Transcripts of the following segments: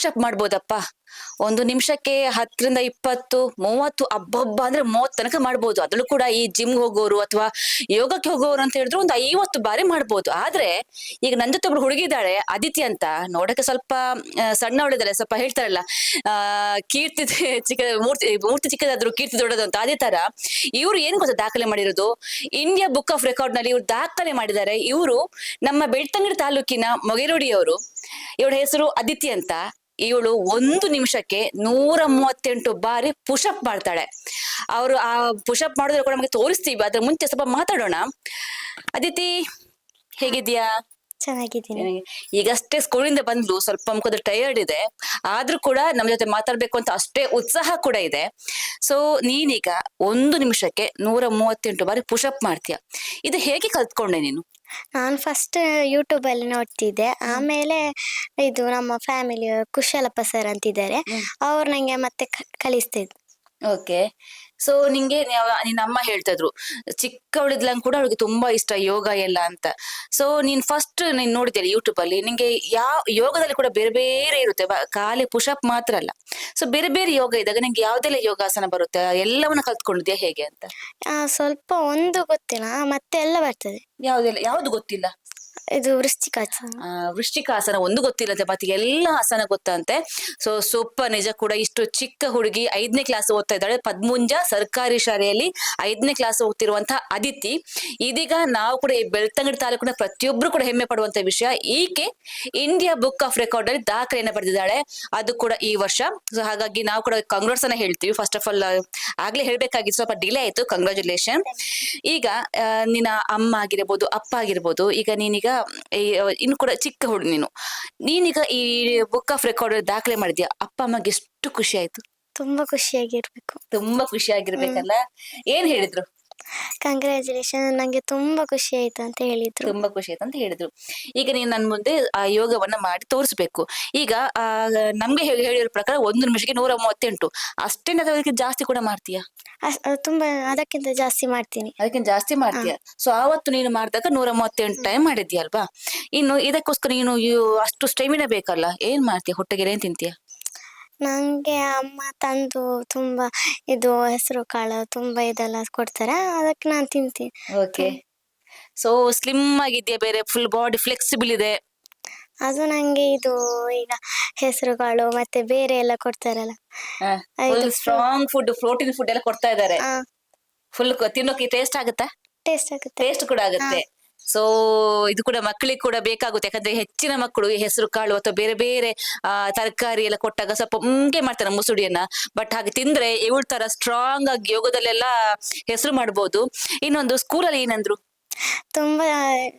Push-up ಮಾಡ್ಬೋದಪ್ಪ. ಒಂದು ನಿಮಿಷಕ್ಕೆ ಹತ್ತರಿಂದ ಇಪ್ಪತ್ತು, ಮೂವತ್ತು ಹಬ್ಬ ಅಂದ್ರೆ ಮೂವತ್ತು ತನಕ ಮಾಡ್ಬೋದು. ಅದ್ರಲ್ಲೂ ಕೂಡ ಈ ಜಿಮ್ ಹೋಗೋರು ಅಥವಾ ಯೋಗಕ್ಕೆ ಹೋಗೋರು ಅಂತ ಹೇಳಿದ್ರು ಒಂದು ಐವತ್ತು ಬಾರಿ ಮಾಡ್ಬೋದು. ಆದ್ರೆ ಈಗ ನನ್ ಜೊತೆ ಹುಡುಗಿದ್ದಾಳೆ ಅದಿತಿ ಅಂತ. ನೋಡಕ್ಕೆ ಸ್ವಲ್ಪ ಸಣ್ಣ ಸಣ್ಣವಳಿದ್ದಾಳೆ ಸ್ವಲ್ಪ ಹೇಳ್ತಾರಲ್ಲ, ಆ, ಕೀರ್ತಿ ಚಿಕ್ಕ, ಮೂರ್ತಿ ಮೂರ್ತಿ ಚಿಕ್ಕದಾದ್ರು, ಕೀರ್ತಿ ದೊಡ್ಡದು ಅಂತ. ಅದೇ ತರ ಇವ್ರು ಏನ್ ಗೊತ್ತಾ ದಾಖಲೆ ಮಾಡಿರೋದು? ಇಂಡಿಯಾ ಬುಕ್ ಆಫ್ ರೆಕಾರ್ಡ್ನಲ್ಲಿ ಇವ್ರು ದಾಖಲೆ ಮಾಡಿದ್ದಾರೆ. ಇವರು ನಮ್ಮ ಬೆಳ್ತಂಗಡಿ ತಾಲೂಕಿನ ಮೊಗೇರೋಡಿಯವರು ಇವಳ ಹೆಸರು ಅದಿತಿ ಅಂತ. ಇವಳು ಒಂದು ನಿಮಿಷಕ್ಕೆ ನೂರ ಮೂವತ್ತೆಂಟು ಬಾರಿ ಪುಷಪ್ ಮಾಡ್ತಾಳೆ. ಅವರು ಆ ಪುಷಪ್ ಮಾಡಿದ್ರೆ ಕೂಡ ನಮಗೆ ತೋರಿಸ್ತೀವಿ ಅದ್ರ ಮುಂಚೆ ಸ್ವಲ್ಪ ಮಾತಾಡೋಣ. ಅದಿತಿ ಹೇಗಿದ್ಯಾ ಚೆನ್ನಾಗಿದ್ದೀನಿ. ಈಗಷ್ಟೇ ಸ್ಕೂಲಿಂದ ಬಂದ್ಲು ಸ್ವಲ್ಪ ಮುಖದ ಟಯರ್ಡ್ ಇದೆ. ಆದ್ರೂ ಕೂಡ ನಮ್ಮ ಜೊತೆ ಮಾತಾಡ್ಬೇಕು ಅಂತ ಅಷ್ಟೇ ಉತ್ಸಾಹ ಕೂಡ ಇದೆ. ಸೊ ನೀನೀಗ ಒಂದು ನಿಮಿಷಕ್ಕೆ ನೂರ ಮೂವತ್ತೆಂಟು ಬಾರಿ ಪುಷಪ್ ಮಾಡ್ತೀಯ. ಇದು ಹೇಗೆ ಕಲ್ತ್ಕೊಂಡೆ ನೀನು? ನಾನು ಫಸ್ಟ್ ಯೂಟ್ಯೂಬಲ್ಲಿ ನೋಡ್ತಿದ್ದೆ. ಆಮೇಲೆ ಇದು ನಮ್ಮ ಫ್ಯಾಮಿಲಿ ಕುಶಲಪ್ಪ ಸರ್ ಅಂತಿದ್ದಾರೆ. ಅವ್ರು ನನಗೆ ಮತ್ತೆ ಕ- ಕಲಿಸ್ತಿದ್ರು ಓಕೆ ಸೊ ನಿಂಗೆ ನಿನ್ನ ಅಮ್ಮ ಹೇಳ್ತಾ ಇದ್ರು ಚಿಕ್ಕವಳಿದ್ಲಂಗ್ ಕೂಡ ಅವಳಿಗೆ ತುಂಬಾ ಇಷ್ಟ ಯೋಗ ಎಲ್ಲ ಅಂತ. ಸೊ ನೀನ್ ಫಸ್ಟ್ ನೀನ್ ನೋಡಿದ್ಯಲ್ಲ ಯೂಟ್ಯೂಬ್ ಅಲ್ಲಿ ನಿಂಗೆ ಯಾವ ಯೋಗದಲ್ಲಿ ಕೂಡ ಬೇರೆ ಬೇರೆ ಇರುತ್ತೆ ಬ- ಖಾಲಿ ಪುಷಪ್ ಮಾತ್ರ ಅಲ್ಲ. ಸೊ ಬೇರೆ ಬೇರೆ ಯೋಗ ಇದ್ದಾಗ ನಿಂಗೆ ಯಾವ್ದೆಲ್ಲ ಯೋಗಾಸನ ಬರುತ್ತೆ ಎಲ್ಲವನ್ನ ಕಲ್ತ್ಕೊಂಡಿದ್ಯಾ ಹೇಗೆ ಅಂತ? ಆ, ಸ್ವಲ್ಪ ಒಂದು ಗೊತ್ತಿಲ್ಲ ಮತ್ತೆ ಎಲ್ಲ ಬರ್ತದೆ. ಯಾವ್ದೆಲ್ಲ ಯಾವ್ದು ಗೊತ್ತಿಲ್ಲ? ಇದು ವೃಷ್ಟಿಕಾಸನ. ಒಂದು ಗೊತ್ತಿಲ್ಲಂತೆ, ಮತ್ತೆ ಎಲ್ಲ ಆಸನ ಗೊತ್ತಂತೆ. ಸೊ ಸೂಪರ್ ನಿಜ ಕೂಡ ಇಷ್ಟು ಚಿಕ್ಕ ಹುಡುಗಿ ಐದನೇ ಕ್ಲಾಸ್ ಓದ್ತಾ ಇದ್ದಾಳೆ. ಪದ್ಮುಂಜ ಸರ್ಕಾರಿ ಶಾಲೆಯಲ್ಲಿ ಐದನೇ ಕ್ಲಾಸ್ ಓದ್ತಿರುವಂತಹ ಅದಿತಿ. ಇದೀಗ ನಾವು ಕೂಡ ಈ ಬೆಳ್ತಂಗಡಿ ತಾಲೂಕಿನ ಪ್ರತಿಯೊಬ್ರು ಕೂಡ ಹೆಮ್ಮೆ ಪಡುವಂತ ವಿಷಯ ಈಕೆ ಇಂಡಿಯಾ ಬುಕ್ ಆಫ್ ರೆಕಾರ್ಡ್ ಅಲ್ಲಿ ದಾಖಲೆಯನ್ನು ಬರೆದಿದ್ದಾಳೆ ಅದು ಕೂಡ ಈ ವರ್ಷ. ಸೊ ಹಾಗಾಗಿ ನಾವು ಕೂಡ ಕಾಂಗ್ರೆಸ್ ಅನ್ನ ಹೇಳ್ತೀವಿ. ಫಸ್ಟ್ ಆಫ್ ಆಲ್ ಆಗ್ಲೇ ಹೇಳ್ಬೇಕಾಗಿತ್ತು. ಸ್ವಲ್ಪ ಡಿಲೇ ಆಯ್ತು. ಕಂಗ್ರಾಚುಲೇಷನ್ ಈಗ ನಿನ್ನ ಅಮ್ಮ ಆಗಿರ್ಬೋದು, ಅಪ್ಪ ಆಗಿರ್ಬೋದು, ಈಗ ನೀನೀಗ ಇನ್ನು ಕೂಡ ಚಿಕ್ಕ ಹುಡು ನೀನು. ನೀನೀಗ ಈ ಬುಕ್ ಆಫ್ ರೆಕಾರ್ಡ್ ದಾಖಲೆ ಮಾಡಿದ್ಯಾ? ಅಪ್ಪ ಅಮ್ಮಗೆ ಎಷ್ಟು ಖುಷಿ ಆಯ್ತು. ತುಂಬಾ ಖುಷಿಯಾಗಿರ್ಬೇಕು. ತುಂಬಾ ಖುಷಿಯಾಗಿರ್ಬೇಕಲ್ಲ? ಏನ್ ಹೇಳಿದ್ರು? ಕಂಗ್ರ್ಯಾಚುಲೇಷನ್ ನಂಗೆ ತುಂಬಾ ಖುಷಿ ಆಯ್ತು ಅಂತ ಹೇಳಿದ್ರು. ತುಂಬಾ ಖುಷಿ ಆಯ್ತು ಅಂತ ಹೇಳಿದ್ರು. ಈಗ ನೀನು ನನ್ನ ಮುಂದೆ ಆ ಯೋಗವನ್ನ ಮಾಡಿ ತೋರಿಸ್ಬೇಕು. ಈಗ ಆ ನಮ್ಗೆ ಹೇಳಿ ಹೇಳಿರೋ ಪ್ರಕಾರ ಒಂದು ನಿಮಿಷಕ್ಕೆ ನೂರ ಮೂವತ್ತೆಂಟು. ಅಷ್ಟೇ ಅದಕ್ಕೆ ಜಾಸ್ತಿ ಕೂಡ ಮಾಡ್ತೀಯಾ? ಅಸ್- ತುಂಬಾ ಅದಕ್ಕಿಂತ ಜಾಸ್ತಿ ಮಾಡ್ತೀನಿ. ಅದಕ್ಕಿಂತ ಜಾಸ್ತಿ ಮಾಡ್ತೀಯ? ಸೊ ಆವತ್ತು ನೀನು ಮಾಡಿದಾಗ ನೂರ ಮೂವತ್ತೆಂಟು ಟೈಮ್ ಮಾಡಿದ್ಯಲ್ವಾ ಇನ್ನು ಇದಕ್ಕೋಸ್ಕರ ನೀನು ಅಷ್ಟು ಸ್ಟೆಮಿನ ಬೇಕಲ್ಲ? ಏನ್ ಮಾಡ್ತೀಯ? ಹೊಟ್ಟೆಗೆ ಏನ್ ತಿಂತೀಯ? ನಂಗೆ ಅಮ್ಮ ತಂದು ತುಂಬಾ ಇದು ಹೆಸರು ಕಾಳು ತುಂಬಾ ಇದೆಲ್ಲ ಕೊಡ್ತಾರೆ ಅದಕ್ಕೆ ನಾನು ತಿಂತೀನಿ. ಓಕೆ ಸೊ ಸ್ಲಿಮ್ ಆಗಿದ್ಯಾ ಬೇರೆ? ಫುಲ್ ಬಾಡಿ ಫ್ಲೆಕ್ಸಿಬಲ್ ಇದೆ? ಅದು ನಂಗೆ ಇದು ಈಗ ಹೆಸರುಗಳು ಕಾಳು ಮತ್ತೆ ಬೇರೆ ಎಲ್ಲ ಕೊಡ್ತಾರಲ್ಲ. ಸ್ಟ್ರಾಂಗ್ ಫುಡ್ ಪ್ರೋಟೀನ್ ಫುಡ್ ಎಲ್ಲ ಕೊಡ್ತಾ ಇದ್ದಾರೆ ಫುಲ್ ತಿನ್ನೋಕೆ ಟೇಸ್ಟ್ ಆಗುತ್ತಾ? ಟೇಸ್ಟ್ ಆಗುತ್ತೆ. ಟೇಸ್ಟ್ ಕೂಡ ಆಗುತ್ತೆ. ಸೊ ಇದು ಕೂಡ ಮಕ್ಕಳಿಗೆ ಕೂಡ ಬೇಕಾಗುತ್ತೆ. ಯಾಕಂದ್ರೆ ಹೆಚ್ಚಿನ ಮಕ್ಕಳು ಹೆಸರು ಕಾಳು ಅಥವಾ ಬೇರೆ ಬೇರೆ ತರಕಾರಿ ಎಲ್ಲ ಕೊಟ್ಟಾಗ ಸ್ವಲ್ಪ ಮುಂಗೆ ಮಾಡ್ತಾರೆ ಮುಸುಡಿಯನ್ನ. ಬಟ್ ಹಾಗೆ ತಿಂದ್ರೆ ಇವಳ ತರ ಸ್ಟ್ರಾಂಗ್ ಆಗಿ ಯೋಗದಲ್ಲೆಲ್ಲ ಹೆಸರು ಮಾಡ್ಬೋದು. ಇನ್ನೊಂದು ಸ್ಕೂಲಲ್ಲಿ ಏನಂದ್ರು? ತುಂಬಾ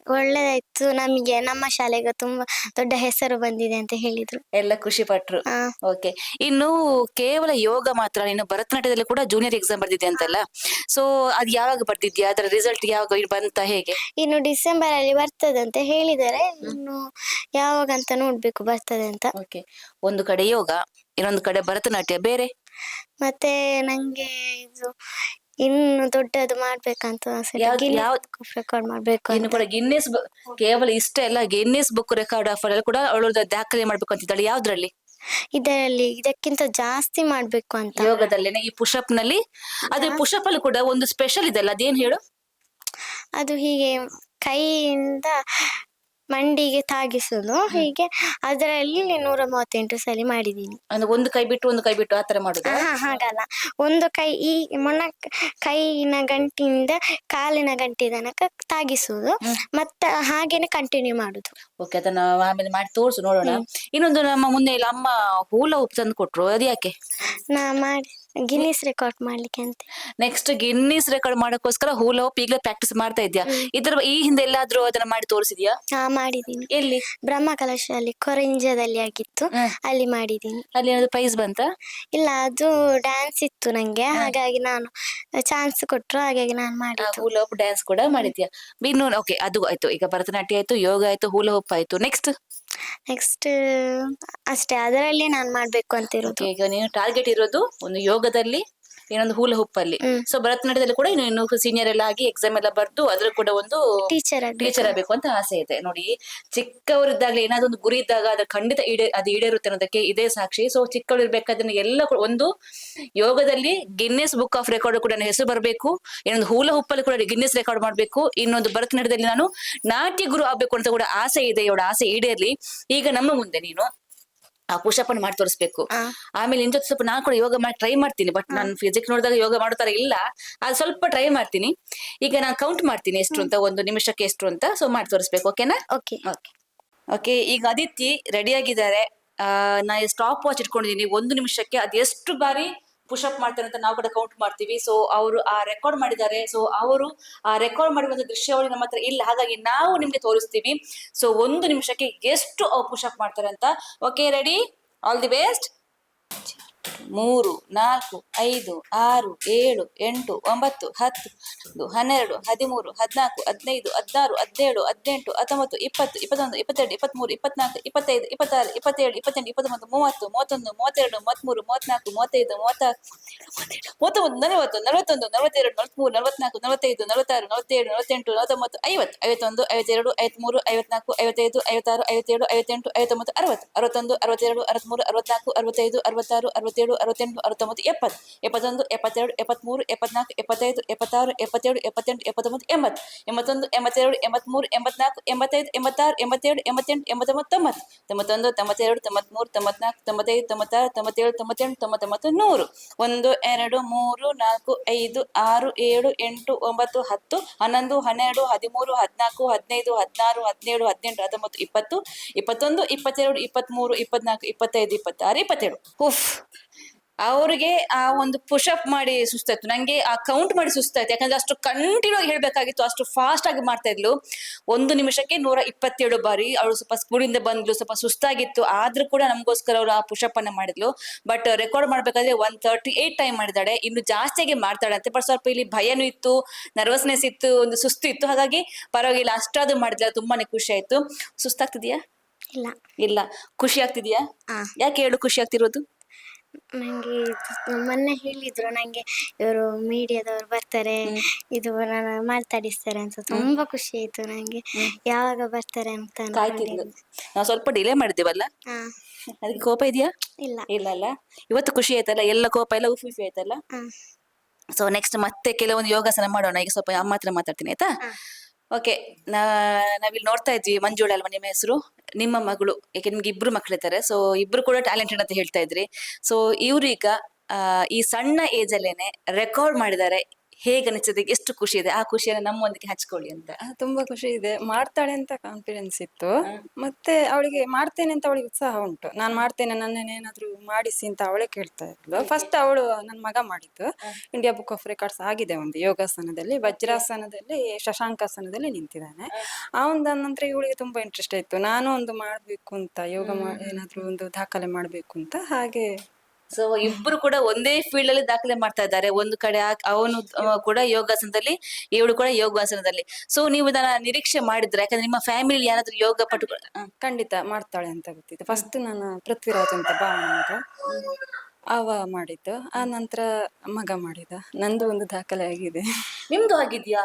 ಒಳ್ಳೆದಾಯ್ತು ನಮಗೆ ನಮ್ಮ ಶಾಲೆಗೆ ತುಂಬಾ ದೊಡ್ಡ ಹೆಸರು ಬಂದಿದೆ ಅಂತ ಹೇಳಿದ್ರು. ಎಲ್ಲ ಖುಷಿ ಪಟ್ರು. ಆ ಓಕೆ. ಇನ್ನು ಕೇವಲ ಯೋಗ ಮಾತ್ರ ನೀನು ಭರತನಾಟ್ಯದಲ್ಲಿ ಕೂಡ ಜೂನಿಯರ್ ಎಕ್ಸಾಮ್ ಬರ್ದಿದ್ದೆ ಅಂತಲ್ಲ. ಸೊ ಅದ್ ಯಾವಾಗ ಬರ್ದಿದ್ಯಾ? ಅದರ ರಿಸಲ್ಟ್ ಯಾವಾಗ ಬಂತ ಹೇಗೆ? ಇನ್ನು ಡಿಸೆಂಬರ್ ಅಲ್ಲಿ ಬರ್ತದೆ ಅಂತ ಹೇಳಿದ್ದಾರೆ. ಇನ್ನು ಯಾವಾಗ ಅಂತ ನೋಡ್ಬೇಕು ಬರ್ತದೆ ಅಂತ. ಓಕೆ. ಒಂದು ಕಡೆ ಯೋಗ ಇನ್ನೊಂದು ಕಡೆ ಭರತನಾಟ್ಯ ಬೇರೆ? ಮತ್ತೆ ನಂಗೆ ಇದು ಇನ್ನು ದೊಡ್ಡದು ಮಾಡ್ಬೇಕಂತ ಯಾವ್ದ್- ಯಾವ್ದ್- ರೆಕಾರ್ಡ್ ಮಾಡ್ಬೇಕು ಇನ್ನು ಅಂತ. ಕೂಡ ಗಿನ್ನೆಸ್ ಕೇವಲ ಇಷ್ಟೇ ಅಲ್ಲ ಗಿನ್ನಿಸ್ ಬುಕ್ ರೆಕಾರ್ಡ್ ಆಫ್ ಅಲ್ಲಿ ಕೂಡ ಅವಳು ದಾಖಲೆ ಮಾಡ್ಬೇಕು ಅಂತಿದ್ದಾಳೆ ಯಾವ್ದ್ರಲ್ಲಿ? ಇದರಲ್ಲಿ ಇದಕ್ಕಿಂತ ಜಾಸ್ತಿ ಮಾಡ್ಬೇಕು ಅಂತ. ಯೋಗದಲ್ಲೇನೆ ಈ ಪುಷಪ್ನಲ್ಲಿ. ಅದೇ ಪುಷಪ್ ಅಲ್ಲಿ ಕೂಡ ಒಂದು ಸ್ಪೆಷಲ್ ಇದೆ ಅಲ್ಲ ಅದೇನ್ ಹೇಳು? ಅದು ಹೀಗೆ ಕೈಯಿಂದ ಮಂಡಿಗೆ ತಾಗಿಸೋದು ಹೀಗೆ ಅದರಲ್ಲಿ ನೂರ ಮೂವತ್ತೆಂಟು ಸಲ ಮಾಡಿದೀನಿ. ಅಂದ್ರೆ ಒಂದು ಕೈ ಬಿಟ್ಟು ಒಂದು ಕೈ ಬಿಟ್ಟು ಆತರ ಮಾಡುದು? ಹಾ ಹಾಗಲ್ಲ. ಒಂದು ಕೈ ಈ ಮೊಣ ಕೈಯಿನ ಗಂಟಿಯಿಂದ ಕಾಲಿನ ಗಂಟಿ ತನಕ ತಾಗಿಸುವುದು ಮತ್ತೆ ಹಾಗೇನೆ ಕಂಟಿನ್ಯೂ ಮಾಡುದು. ಓಕೆ ಅದನ್ನ ಆಮೇಲೆ ಮಾಡಿ ತೋರಿಸು ನೋಡೋಣ. ಇನ್ನೊಂದು ನಮ್ಮ ಮುಂದೆ ಇಲ್ಲ ಅಮ್ಮ ಹೂಲ ಉಪ್ಪು ತಂದು ಕೊಟ್ರು ಅದ್ಯಾಕೆ? ನಾ ಮಾಡಿ ಗಿನ್ನಿಸ್ ರೆಕಾರ್ಡ್ ಮಾಡ್ಲಿಕ್ಕೆ ಅಂತ ನೆಕ್ಸ್ಟ್ ಗಿನ್ನಿಸ್ ರೆಕಾರ್ಡ್ ಮಾಡಕ್ಕೋಸ್ಕರ ಹೂಲ ಹೋಪ್ ಈಗಲೇ ಪ್ರಾಕ್ಟೀಸ್ ಮಾಡ್ತಾ ಇದ್ಯಾ? ಇದ್ರ ಈ ಹಿಂದೆ ಎಲ್ಲಾದ್ರೂ ಅದನ್ನ ಮಾಡಿ ತೋರಿಸಿದ್ಯಾ? ಹಾ ಮಾಡಿದೀನಿ ಎಲ್ಲಿ? ಬ್ರಹ್ಮ ಕಲಶ ಅಲ್ಲಿ ಕೊರಂಜದಲ್ಲಿ ಆಗಿತ್ತು. ಅಲ್ಲಿ ಮಾಡಿದೀನಿ ಅಲ್ಲಿ ಏನಾದ್ರು ಪ್ರೈಸ್ ಬಂತ? ಇಲ್ಲ ಅದು ಡ್ಯಾನ್ಸ್ ಇತ್ತು ನಂಗೆ. ಹಾಗಾಗಿ ನಾನು ಚಾನ್ಸ್ ಕೊಟ್ರು ಹಾಗಾಗಿ ನಾನು ಮಾಡಿದ್ದು. ಹೂಲ ಡ್ಯಾನ್ಸ್ ಕೂಡ ಮಾಡಿದ್ಯಾ? ಇನ್ನು ಓಕೆ ಅದು ಆಯ್ತು. ಈಗ ಭರತನಾಟ್ಯ ಆಯ್ತು ಯೋಗ ಆಯ್ತು ಹೂಲ ಆಯ್ತು. ನೆಕ್ಸ್ಟ್ ನೆಕ್ಸ್ಟ್ ಅಷ್ಟೇ. ಅದರಲ್ಲಿ ನಾನು ಮಾಡಬೇಕು ಅಂತ ಇರೋದು. ಈಗ ನೀನು ಟಾರ್ಗೆಟ್ ಇರೋದು ಒಂದು ಯೋಗದಲ್ಲಿ ಇನ್ನೊಂದು ಹೂಲ ಹುಪ್ಪಲ್ಲಿ. ಸೊ ಭರತನಾಟ್ಯದಲ್ಲಿ ಕೂಡ ಇನ್ನು ಇನ್ನು ಸೀನಿಯರ್ ಎಲ್ಲ ಆಗಿ ಎಕ್ಸಾಮ್ ಎಲ್ಲ ಬರೆದು ಅದ್ರ ಕೂಡ ಒಂದು ಟೀಚರ್ ಟೀಚರ್ ಆಗ್ಬೇಕು ಅಂತ ಆಸೆ ಇದೆ. ನೋಡಿ ಚಿಕ್ಕವರಿದ್ದಾಗಲೇ ಏನಾದ್ರು ಒಂದು ಗುರಿ ಇದ್ದಾಗ ಅದು ಖಂಡಿತ ಈಡೇ ಅದು ಈಡೇರುತ್ತೆ ಅನ್ನೋದಕ್ಕೆ ಇದೇ ಸಾಕ್ಷಿ. ಸೊ ಚಿಕ್ಕವರು ಇರ್ಬೇಕಾದ್ರೆ ಎಲ್ಲ ಒಂದು ಯೋಗದಲ್ಲಿ ಗಿನ್ನೆಸ್ ಬುಕ್ ಆಫ್ ರೆಕಾರ್ಡ್ ಕೂಡ ನನ್ನ ಹೆಸರು ಬರಬೇಕು. ಇನ್ನೊಂದು ಹೂಲ ಹುಪ್ಪಲ್ಲಿ ಕೂಡ ಗಿನ್ನೆಸ್ ರೆಕಾರ್ಡ್ ಮಾಡಬೇಕು. ಇನ್ನೊಂದು ಭರತನಾಟ್ಯದಲ್ಲಿ ನಾನು ನಾಟ್ಯ ಗುರು ಆಗ್ಬೇಕು ಅಂತ ಕೂಡ ಆಸೆ ಇದೆ ಇವಳ ಆಸೆ ಈಡೇರ್ಲಿ. ಈಗ ನಮ್ಮ ಮುಂದೆ ನೀನು ಪುಷಪ್ ಅನ್ನು ಮಾಡಿ ತೋರಿಸ್ಬೇಕು ಆಮೇಲೆ ನಿನ್ ಜೊತೆ ಸ್ವಲ್ಪ ನಾನು ಕೂಡ ಯೋಗ ಮಾಡಿ ಟ್ರೈ ಮಾಡ್ತೀನಿ. ಬಟ್ ನಾನು ಫಿಸಿಕ್ ನೋಡಿದಾಗ ಯೋಗ ಮಾಡ್ತಾರೆ ಇಲ್ಲ. ಅದು ಸ್ವಲ್ಪ ಟ್ರೈ ಮಾಡ್ತೀನಿ. ಈಗ ನಾನು ಕೌಂಟ್ ಮಾಡ್ತೀನಿ ಎಷ್ಟು ಅಂತ ಒಂದು ನಿಮಿಷಕ್ಕೆ ಎಷ್ಟು ಅಂತ. ಸೊ ಮಾಡಿ ತೋರಿಸ್ಬೇಕು ಓಕೆನಾ ಓಕೆ ಓಕೆ ಓಕೆ ಈಗ ಅದಿತಿ ರೆಡಿ ಆಗಿದ್ದಾರೆ. ನಾ ಸ್ಟಾಪ್ ವಾಚ್ ಇಟ್ಕೊಂಡಿದ್ದೀನಿ. ಒಂದು ನಿಮಿಷಕ್ಕೆ ಅದು ಎಷ್ಟು ಬಾರಿ ಪುಷಪ್ ಮಾಡ್ತಾರೆ ಅಂತ ನಾವು ಕೂಡ ಕೌಂಟ್ ಮಾಡ್ತೀವಿ. ಸೊ ಅವರು ಆ ರೆಕಾರ್ಡ್ ಮಾಡಿದ್ದಾರೆ. ಸೊ ಅವರು ಆ ರೆಕಾರ್ಡ್ ಮಾಡಿರುವಂತಹ ದೃಶ್ಯಾವಳಿ ನಮ್ಮ ಹತ್ರ ಇಲ್ಲ. ಹಾಗಾಗಿ ನಾವು ನಿಮ್ಗೆ ತೋರಿಸ್ತೀವಿ. ಸೊ ಒಂದು ನಿಮಿಷಕ್ಕೆ ಎಷ್ಟು ಅವ್ರು ಪುಷಪ್ ಮಾಡ್ತಾರೆ ಅಂತ. Okay ready all the best ಮೂರು, ನಾಲ್ಕು, ಐದು, ಆರು, ಏಳು, ಎಂಟು, ಒಂಬತ್ತು, ಹತ್ತು ಹನ್ನೆರಡು, ಹದಿಮೂರು, ಹದಿನಾಲ್ಕು, ಹದಿನೈದು, ಹದಿನಾರು, ಹದಿನೇಳು, ಹದಿನೆಂಟು, ಹತ್ತೊಂಬತ್ತು, ಇಪ್ಪತ್ತು, ಇಪ್ಪತ್ತೊಂದು, ಇಪ್ಪತ್ತೆರಡು, ಇಪ್ಪತ್ತ್ಮೂರು ಇಪ್ಪತ್ನಾಲ್ಕು ಇಪ್ಪತ್ತೈದು, ಇಪ್ಪತ್ತಾರು, ಇಪ್ಪತ್ತೇಳು, ಇಪ್ಪತ್ತೆಂಟು, ಇಪ್ಪತ್ತೊಂಬತ್ತು, ಮೂವತ್ತು, ಮೂವತ್ತೊಂದು, ಮೂವತ್ತೆರಡು, ಮೂವತ್ತ್ಮೂರು ಮೂವತ್ನಾಲ್ಕು ಮೂವತ್ತೈದು, ಮೂವತ್ತಾರು ಮೂವತ್ತೊಂಬತ್ತು ನಲವತ್ತು, ನಲವತ್ತೊಂದು, ನಲವತ್ತೆರಡು, ನಲವತ್ತ್ಮೂರು ನಲವತ್ನಾಲ್ಕು ನಲವತ್ತೈದು, ನಲವತ್ತಾರು, ನಲವತ್ತೇಳು, ನಲವತ್ತೆಂಟು, ನಲವತ್ತೊಂಬತ್ತು, ಐವತ್ತು, ಐವತ್ತೊಂದು, ಐವತ್ತೆರಡು ಐವತ್ಮೂರು ಐವತ್ನಾಲ್ಕು ಐವತ್ತೈದು, ಐವತ್ತಾರು, ಐವತ್ತೇಳು, ಐವತ್ತೆಂಟು, ಐವತ್ತೊಂಬತ್ತು, ಅರವತ್ತು, ಅರವತ್ತೊಂದು, ಅರವತ್ತೆರಡು, ಅರವತ್ತ್ಮೂರು ಅರವತ್ನಾಲ್ಕು ಅರವತ್ತೈದು, ಅರವತ್ತಾರು, ಅರವತ್ತೇಳು ಅರವತ್ತೆಂಟು, ಅರವತ್ತೊಂಬತ್ತು, ಎಪ್ಪತ್ತು. ಎಪ್ಪತ್ತೊಂದು, ಎಪ್ಪತ್ತೆರಡು ಎಪ್ಪತ್ತ್ಮೂರು ಎಪ್ಪತ್ನಾಲ್ಕು, ಎಪ್ಪತ್ತೈದು, ಎಪ್ಪತ್ತಾರು, ಎಪ್ಪತ್ತೇಳು, ಎಪ್ಪತ್ತೆಂಟು, ಎಪ್ಪತ್ತೊಂಬತ್ತು, ಎಂಬತ್ತು. ಎಂಬತ್ತೊಂದು, ಎಂಬತ್ತೆರಡು ಎಂಬತ್ತ್ಮೂರು ಎಂಬತ್ನಾಲ್ಕು, ಎಂಬತ್ತೈದು, ಎಂಬತ್ತಾರು, ಎಂಬತ್ತೇಳು, ಎಂಬತ್ತೆಂಟು, ಎಂಬತ್ತೊಂಬತ್ತು, ತೊಂಬತ್ತು. ತೊಂಬತ್ತೊಂದು, ತೊಂಬತ್ತೆರಡು ತೊಂಬತ್ತ್ಮೂರು ತೊಂಬತ್ನಾಲ್ಕು, ತೊಂಬತ್ತೈದು, ತೊಂಬತ್ತಾರು, ತೊಂಬತ್ತೇಳು, ತೊಂಬತ್ತೆಂಟು, ತೊಂಬತ್ತೊಂಬತ್ತು, ನೂರು. ಒಂದು, ಎರಡು, ಮೂರು, ನಾಲ್ಕು, ಐದು, ಆರು, ಏಳು, ಎಂಟು, ಒಂಬತ್ತು, ಹತ್ತು, ಹನ್ನೊಂದು, ಹನ್ನೆರಡು, ಹದಿಮೂರು, ಹದಿನಾಲ್ಕು, ಹದಿನೈದು, ಹದಿನಾರು, ಹದಿನೇಳು, ಹದಿನೆಂಟು, ಹತ್ತೊಂಬತ್ತು, ಇಪ್ಪತ್ತು. ಇಪ್ಪತ್ತೊಂದು, ಇಪ್ಪತ್ತೆರಡು ಇಪ್ಪತ್ತ್ಮೂರು ಇಪ್ಪತ್ನಾಲ್ಕು, ಇಪ್ಪತ್ತೈದು, ಇಪ್ಪತ್ತಾರು, ಇಪ್ಪತ್ತೇಳು. ಉಫ್. ಅವ್ರಿಗೆ ಆ ಒಂದು ಪುಷಪ್ ಮಾಡಿ ಸುಸ್ತಾಯ್ತು. ನಂಗೆ ಆ ಕೌಂಟ್ ಮಾಡಿ ಸುಸ್ತಾಯ್ತು. ಯಾಕಂದ್ರೆ ಅಷ್ಟು ಕಂಟಿನ್ಯೂ ಆಗಿ ಹೇಳ್ಬೇಕಾಗಿತ್ತು ಅಷ್ಟು ಫಾಸ್ಟ್ ಆಗಿ ಮಾಡ್ತಾ ಇದ್ಲು. ಒಂದು ನಿಮಿಷಕ್ಕೆ ನೂರ ಇಪ್ಪತ್ತೇಳು ಬಾರಿ ಅವಳು ಸ್ವಲ್ಪ ಸ್ಕೂಲಿಂದ ಬಂದ್ಲು ಸ್ವಲ್ಪ ಸುಸ್ತಾಗಿತ್ತು. ಆದ್ರೂ ಕೂಡ ನಮಗೋಸ್ಕರ ಅವಳು ಆ ಪುಷಪ್ ಅನ್ನ ಮಾಡಿದ್ಲು. ಬಟ್ ರೆಕಾರ್ಡ್ ಮಾಡ್ಬೇಕಾದ್ರೆ ಒನ್ ತರ್ಟಿ ಏಟ್ ಟೈಮ್ ಮಾಡಿದಾಳೆ. ಇನ್ನು ಜಾಸ್ತಿಯಾಗಿ ಮಾಡ್ತಾಳೆ ಅಂತ. ಬಟ್ ಸ್ವಲ್ಪ ಇಲ್ಲಿ ಭಯನೂ ಇತ್ತು ನರ್ವಸ್ನೆಸ್ ಇತ್ತು ಒಂದು ಸುಸ್ತು ಇತ್ತು. ಹಾಗಾಗಿ ಪರವಾಗಿಲ್ಲ ಅಷ್ಟಾದ್ರೂ ಮಾಡಿದ್ಲ. ತುಂಬಾನೇ ಖುಷಿ ಆಯ್ತು. ಸುಸ್ತಾಗ್ತಿದ್ಯಾ? ಇಲ್ಲ. ಇಲ್ಲ. ಖುಷಿ ಆಗ್ತಿದ್ಯಾ. ಯಾಕೆ ಹೇಳು ಖುಷಿ ಆಗ್ತಿರೋದು? ನಂಗೆ ಮೊನ್ನೆ ಹೇಳಿದ್ರು ನಂಗೆ ಇವರು ಮೀಡಿಯಾದವರು ಬರ್ತಾರೆ ಇದು ನಾನು ಮಾತಾಡಿಸ್ತಾರೆ ಅಂತ ತುಂಬಾ ಖುಷಿ ಆಯ್ತು ನಂಗೆ. ಯಾವಾಗ ಬರ್ತಾರೆ ಅಂತ ಕಾಯ್ತಿದ್ಲು. ಅನ್ಕೊಂಡಿದ್ದೆ. ನಾವು ಸ್ವಲ್ಪ ಡಿಲೇ ಮಾಡಿದ್ದೇವಲ್ಲ? ಅದಕ್ಕೆ ಕೋಪ ಇದೆಯಾ? ಇಲ್ಲ. ಇಲ್ಲ ಅಲ್ಲ. ಇವತ್ತು ಖುಷಿ ಆಯ್ತಲ್ಲ? ಎಲ್ಲ ಕೋಪ ಎಲ್ಲ ಉಫ್ ಆಯ್ತಲ್ಲ? ಸೊ ನೆಕ್ಸ್ಟ್ ಮತ್ತೆ ಕೆಲವೊಂದು ಯೋಗಾಸನ ಮಾಡೋಣ. ಈಗ ಸ್ವಲ್ಪ ಅಮ್ಮ ಹತ್ರ ಮಾತಾಡ್ತೀನಿ ಆಯ್ತಾ. ಓಕೆ ನಾವಿಲ್ಲಿ ನೋಡ್ತಾ ಇದ್ವಿ ಮಂಜುಳ ಅಲ್ವಾ ನಿಮ್ಮ ಹೆಸರು? ನಿಮ್ಮ ಮಗಳು ಯಾಕೆ ನಿಮ್ಗೆ ಇಬ್ರು ಮಕ್ಕಳಿದ್ದಾರೆ ಸೊ ಇಬ್ರು ಕೂಡ ಟ್ಯಾಲೆಂಟೆಡ್ ಅಂತ ಹೇಳ್ತಾ ಇದ್ರಿ. ಸೊ ಇವ್ರೀಗ ಈ ಸಣ್ಣ ಏಜ್ ಅಲ್ಲೇನೆ ರೆಕಾರ್ಡ್ ಮಾಡಿದ್ದಾರೆ ಹೇಗೆ ಅನಿಸ್ತದೆ ಎಷ್ಟು ಖುಷಿ ಇದೆ ಆ ಖುಷಿಯನ್ನು ನಮ್ಮೊಂದಿಗೆ ಹಚ್ಕೊಳ್ಳಿ ಅಂತ. ಆ, ತುಂಬಾ ಖುಷಿ ಇದೆ. ಮಾಡ್ತಾಳೆ ಅಂತ ಕಾನ್ಫಿಡೆನ್ಸ್ ಇತ್ತು. ಮತ್ತೆ ಅವಳಿಗೆ ಮಾಡ್ತೇನೆ ಅಂತ ಅವಳಿಗೆ ಉತ್ಸಾಹ ಉಂಟು. ನಾನು ಮಾಡ್ತೇನೆ ನನ್ನೇನಾದ್ರೂ ಮಾಡಿಸಿ ಅಂತ ಅವಳೇ ಕೇಳ್ತಾ ಇದ್ಲು. ಫಸ್ಟ್ ಅವಳು ನನ್ನ ಮಗ ಮಾಡಿದ್ದು. ಇಂಡಿಯಾ ಬುಕ್ ಆಫ್ ರೆಕಾರ್ಡ್ಸ್ ಆಗಿದೆ ಒಂದು ಯೋಗಾಸನದಲ್ಲಿ ವಜ್ರಾಸನದಲ್ಲಿ ಶಶಾಂಕಾಸನದಲ್ಲಿ ನಿಂತಿದ್ದಾನೆ. ಆ ಒಂದು ನಂತರ ಇವಳಿಗೆ ತುಂಬಾ ಇಂಟ್ರೆಸ್ಟ್ ಆಯ್ತು ನಾನು ಒಂದು ಮಾಡ್ಬೇಕು ಅಂತ ಯೋಗ ಮಾ ಏನಾದ್ರೂ ಒಂದು ದಾಖಲೆ ಮಾಡ್ಬೇಕು ಅಂತ ಹಾಗೆ ಸೊ ಇಬ್ರು ಕೂಡ ಒಂದೇ ಫೀಲ್ಡ್ ಅಲ್ಲಿ ದಾಖಲೆ ಮಾಡ್ತಾ ಇದ್ದಾರೆ. ಒಂದು ಕಡೆ ಅವನು ಕೂಡ ಯೋಗಾಸನದಲ್ಲಿ ಇವಳು ಕೂಡ ಯೋಗಾಸನದಲ್ಲಿ. ಸೊ ನೀವು ಇದನ್ನ ನಿರೀಕ್ಷೆ ಮಾಡಿದ್ರೆ ಯಾಕಂದ್ರೆ ನಿಮ್ಮ ಫ್ಯಾಮಿಲಿ ಯಾರಾದ್ರೂ ಯೋಗ ಪಟು ಖಂಡಿತ ಮಾಡ್ತಾಳೆ ಅಂತ ಗೊತ್ತಿತ್ತು ಫಸ್ಟ್ ನಾನು ಪೃಥ್ವಿರಾಜ್ ಅಂತ ಭಾವನ ಅವ ಮಾಡಿದ್ದು. ಆ ನಂತರ ಮಗ ಮಾಡಿದ ನಂದು ಒಂದು ದಾಖಲೆ ಆಗಿದೆ. ನಿಮ್ದು ಆಗಿದ್ಯಾ?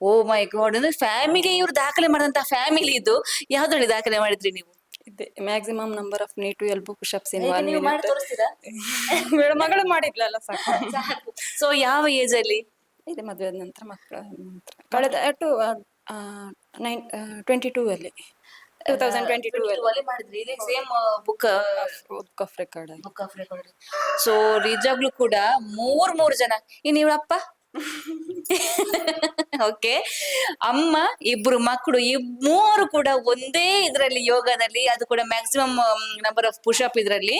ಓ ಮೈ ಗಾಡ್ ಅಂದ್ರೆ ಫ್ಯಾಮಿಲಿ ಇವ್ರು ದಾಖಲೆ ಮಾಡಿದಂತ ಫ್ಯಾಮಿಲಿ ಇದು. ಯಾವ್ದ್ರಲ್ಲಿ ದಾಖಲೆ ಮಾಡಿದ್ರಿ ನೀವು? Maximum number of knee to elbow pushups in one ನೀವು ಮಾಡಿ ತೋರಿಸ್ತೀರಾ ಮಗಳು ಮಾಡಿದ್ಲಲ್ಲ ಸಾಕು. ಸೊ ಯಾವ ಏಜ್ ಅಲ್ಲಿ? ಇದೆ ಮದುವೆ ಆದ ನಂತರ ಮಕ್ಕಳ ನಂತರ. ಕಳೆದ ಟು ನೈನ್ ಟ್ವೆಂಟಿ ಟೂ ಅಲ್ಲಿ. ಟೂ ತೌಸಂಡ್ ಟ್ವೆಂಟಿ ಟೂ ಅಲ್ಲಿ. Same book book of record book of record so ನಿಜಾಗ್ಲೂ ಕೂಡ ಮೂರ್ ಮೂರ್ ಜನ. ಇನ್ ಇವಳಪ್ಪ? ಓಕೆ ಅಮ್ಮ, ಇಬ್ರು ಮಕ್ಕಳು ಈ ಮೂವರು ಕೂಡ ಒಂದೇ ಇದರಲ್ಲಿ ಯೋಗದಲ್ಲಿ, ಅದು ಕೂಡ ಮ್ಯಾಕ್ಸಿಮಮ್ ನಂಬರ್ ಆಫ್ ಪುಷಪ್ ಇದರಲ್ಲಿ.